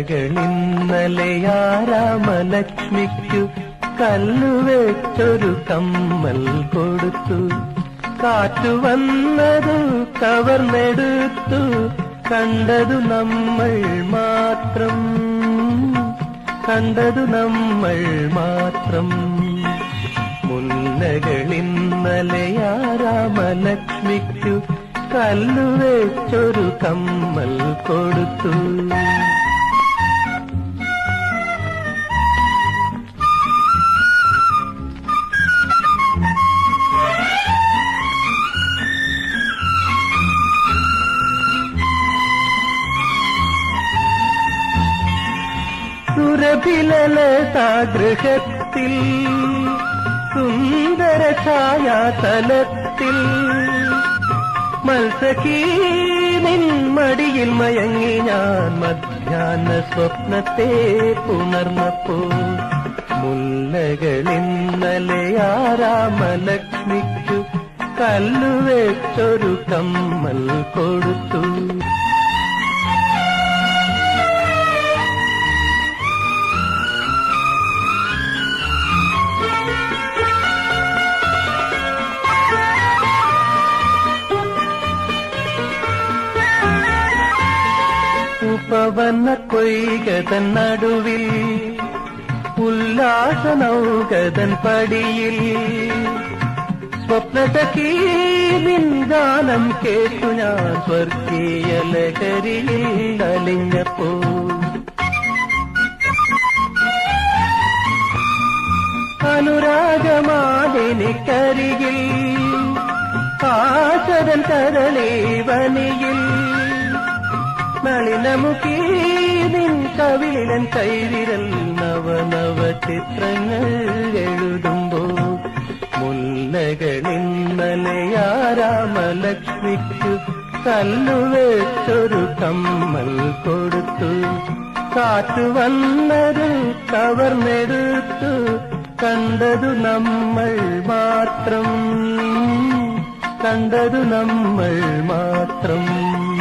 ഇന്നലെ രാമലക്ഷ്മിക്കു കല്ലുവെച്ചൊരു കമ്മൽ കൊടുത്തു. കാറ്റു വന്നതു കവർന്നെടുത്തു. കണ്ടതു നമ്മൾ മാത്രം. കണ്ടതു നമ്മൾ മാത്രം. മുന്നകളിന്നലെ രാമലക്ഷ്മിക്കു കല്ലുവെച്ചൊരു കമ്മൽ കൊടുത്തു. സുരഭിലലതാഗൃഹത്തിൽ സുന്ദര ഛായാതലത്തിൽ മത്സഖീ മടിയിൽ മയങ്ങി ഞാൻ മധ്യാന സ്വപ്നത്തെ പുണർന്നപ്പോ മുല്ലകളിന്നലെ ആരാമലക്ഷ്മിക്കു കല്ലുവെച്ചൊരു കമ്മൽ കൊടുത്തു. ഉപവന കൊയ്കതൻ നടുവിൽ ഉല്ലാസ നൗകതൻ പടിയിൽ. സ്വപ്നതീനിൻ ഗാനം കേട്ടു ഞാൻ സ്വർഗീയ ലഹരിയിൽ അലിഞ്ഞപ്പോ. അനുരാഗമാലിനിക്കരികിൽ ആശരൻ കരളി നിൻ കവിളിലൻ കൈവിരൽ നവനവ ചിത്രങ്ങൾ എഴുതുമ്പോ മുല്ലകളിന്നലെ ആരാമലക്ഷ്മിക്കു കല്ലുവെച്ചൊരു കമ്മൽ കൊടുത്തു. കാറ്റു വന്നത് കവർന്നെടുത്തു. കണ്ടതു നമ്മൾ മാത്രം. കണ്ടതു നമ്മൾ മാത്രം.